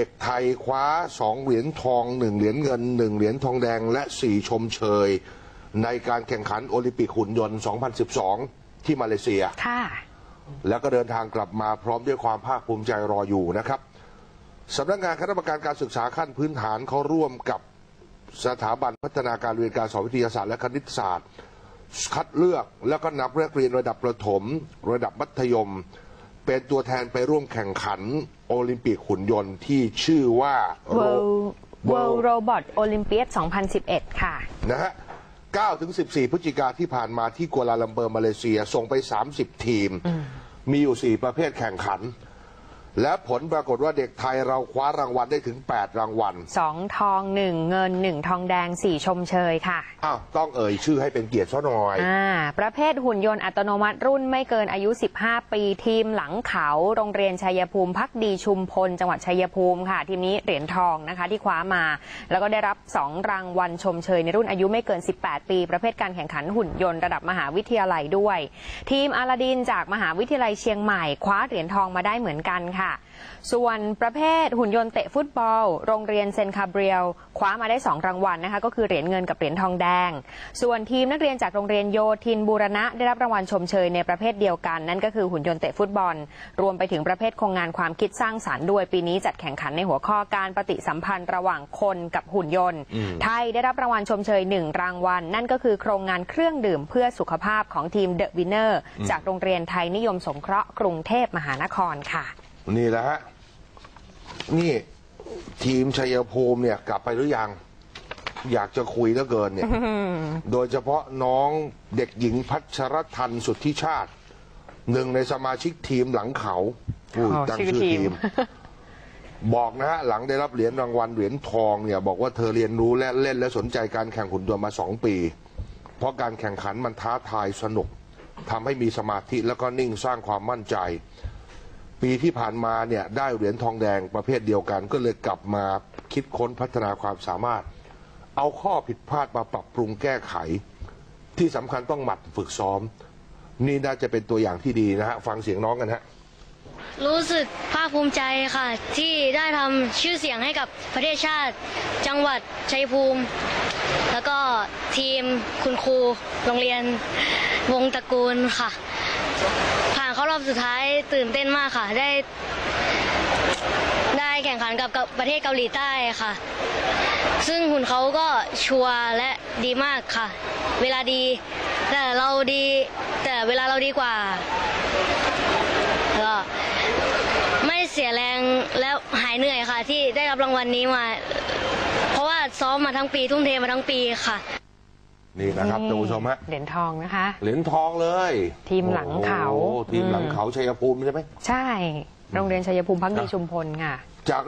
เด็กไทยคว้าสองเหรียญทองหนึ่งเหรียญเงินหนึ่งเหรียญทองแดง และสี่ชมเชย ในการแข่งขันโอลิมปิกหุ่นยนต์ 2012 ที่มาเลเซีย ค่ะ แล้วก็เดินทางกลับมาพร้อมด้วยความภาคภูมิใจรออยู่นะครับ สำนักงานคณะกรรมการการศึกษาขั้นพื้นฐานเขาร่วมกับสถาบันพัฒนาการเรียนการสอนวิทยาศาสตร์และคณิตศาสตร์ คัดเลือกแล้วก็นับนักเรียนระดับประถม ระดับมัธยม เป็นตัวแทนไปร่วมแข่งขันโอลิมปิกหุ่นยนต์ที่ชื่อว่า World World World Robot Olympiad 2011 ค่ะ นะฮะ9ถึง14 พฤศจิกาที่ผ่านมาที่กัวลาลัมเปอร์มาเลเซีย ส่งไป 30 ทีม มีอยู่ 4 ประเภทแข่งขัน และผลปรากฏว่าเด็กไทยเราคว้ารางวัลได้ถึง 8 รางวัล 2 ทอง 1 เงิน 1 ทองแดง 4 ชมเชยค่ะ อ้าว ต้องเอ่ยชื่อให้เป็นเกียรติซะหน่อย อ่า ประเภทหุ่นยนต์อัตโนมัติรุ่นไม่เกินอายุ 15 ปีทีมหลังเขา โรงเรียนชัยภูมิพักดีชุมพล จังหวัดชัยภูมิค่ะ ทีมนี้เหรียญทองนะคะที่คว้ามา แล้วก็ได้รับ 2 รางวัลชมเชยในรุ่นอายุไม่เกิน 18 ปี ประเภทการแข่งขันหุ่นยนต์ระดับมหาวิทยาลัยด้วย ทีมอาลาดินจากมหาวิทยาลัยเชียงใหม่คว้าเหรียญทองมาได้เหมือนกันค่ะส่วนประเภทหุ่นยนต์เตะฟุตบอล โรงเรียนเซนคาเบรียลคว้ามาได้ 2 รางวัลนะคะ ก็คือเหรียญเงินกับเหรียญทองแดง ส่วนทีมนักเรียนจากโรงเรียนโยธินบูรณะได้รับรางวัลชมเชยในประเภทเดียวกัน นั่นก็คือหุ่นยนต์เตะฟุตบอล รวมไปถึงประเภทโครงงานความคิดสร้างสารรค์ด้วยปีนี้จัดแข่งขันในหัวข้อการปฏิสัมพันธ์ระหว่างคนกับหุ่นยนต์อืมไทยได้รับรางวัลชมเชยหนึ่งรางวัล นั่นก็คือโครงงานเครื่องดื่มเพื่อสุขภาพของทีมเดอะวินเนอร์จากโรงเรียนไทยนิยมสงเคราะห์กรุงเทพมหานครค่ะ นี่แหละฮะ นี่ทีมชัยภูมิเนี่ยกลับไปหรือยัง อยากจะคุยเหลือเกินเนี่ย โดยเฉพาะน้องเด็กหญิงพัชรทันสุทธิชาติ หนึ่งในสมาชิกทีมหลังเขาอุ้ยอ๋อตั้งชื่อชื่อทีทีม ม บอกนะฮะหลังได้รับเหรียญรางวัลเหรียญทองเนี่ยบอกว่าเธอเรียนรู้และเล่นและสนใจการแข่งหุ่นยนต์มาสองปี เพราะการแข่งขันมันท้าทายสนุกทำให้มีสมาธิแล้วก็นิ่งสร้างความมั่นใจ ปีที่ผ่านมาเนี่ยได้เหรียญทองแดงประเภทเดียวกัน ก็เลยกลับมาคิดค้นพัฒนาความสามารถ เอาข้อผิดพลาดมาปรับปรุงแก้ไข ที่สำคัญต้องหมัดฝึกซ้อม นี่น่าจะเป็นตัวอย่างที่ดีนะฮะฟังเสียงน้องกันฮะรู้สึกภาคภูมิใจค่ะ ที่ได้ทำชื่อเสียงให้กับประเทศชาติ จังหวัดชัยภูมิ แล้วก็ทีมคุณครูโรงเรียนวงตระกูลค่ะ ผ่านเข้ารอบสุดท้ายตื่นเต้นมากค่ะ ได้ ได้แข่งขันกับกับประเทศเกาหลีใต้ค่ะ ซึ่งหุ่นเขาก็ชัวร์และดีมากค่ะ เวลาดี แต่เราดี แต่เวลาเราดีกว่าก็ไม่เสียแรงแล้วหายเหนื่อยค่ะ ที่ได้รับรางวัลนี้มา เพราะว่าซ้อมมาทั้งปีทุ่มเทมาทั้งปีค่ะ นี่นะครับท่านผู้ชมฮะเหรียญทองนะคะ เหรียญทองเลยทีมหลังเขาโอ้โหทีมหลังเขาชัยภูมิใช่ไหม ใช่ โรงเรียนชัยภูมิพักดีชุมพลค่ะ จาก